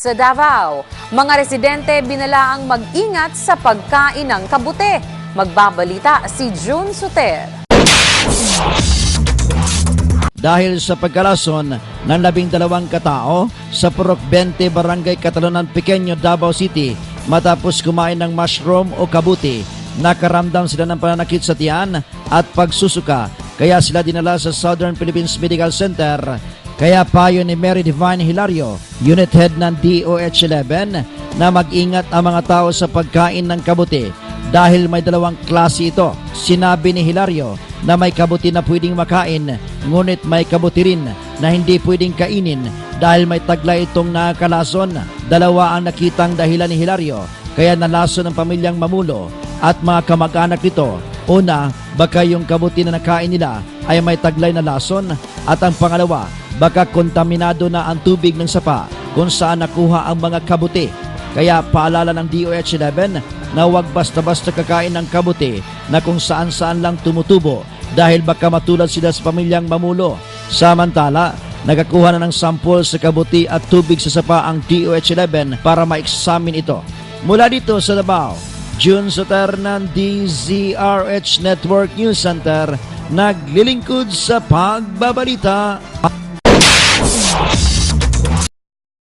Sa Davao, mga residente binalaang mag-ingat sa pagkain ng kabute. Magbabalita si June Suter. dahil sa pagkalason ng labing dalawang katao sa Purok 20 Barangay Catalonan Pequeño, Davao City matapos kumain ng mushroom o kabuti. Nakaramdam sila ng pananakit sa tiyan at pagsusuka kaya sila dinala sa Southern Philippines Medical Center. Kaya payo ni Mary Divine Hilario, unit head ng DOH-11 na mag-ingat ang mga tao sa pagkain ng kabuti dahil may dalawang klase ito. Sinabi ni Hilario na may kabuti na pwedeng makain, ngunit may kabuti rin na hindi pwedeng kainin dahil may taglay itong nakakalason. Dalawa ang nakitang dahilan ni Hilario, kaya nalason ng pamilyang mamulo at mga kamag-anak nito. Una, baka yung kabuti na nakain nila ay may taglay na lason at ang pangalawa, baka kontaminado na ang tubig ng sapa kung saan nakuha ang mga kabuti. Kaya paalala ng DOH-11 na huwag basta-basta kakain ng kabuti na kung saan-saan lang tumutubo dahil baka matulad sila sa pamilyang mamulo. Samantala, nagakuha na ng sampol sa kabuti at tubig sa sapa ang DOH-11 para ma-examine ito. Mula dito sa Davao, June Soter ng DZRH Network News Center, naglilingkod sa pagbabalita.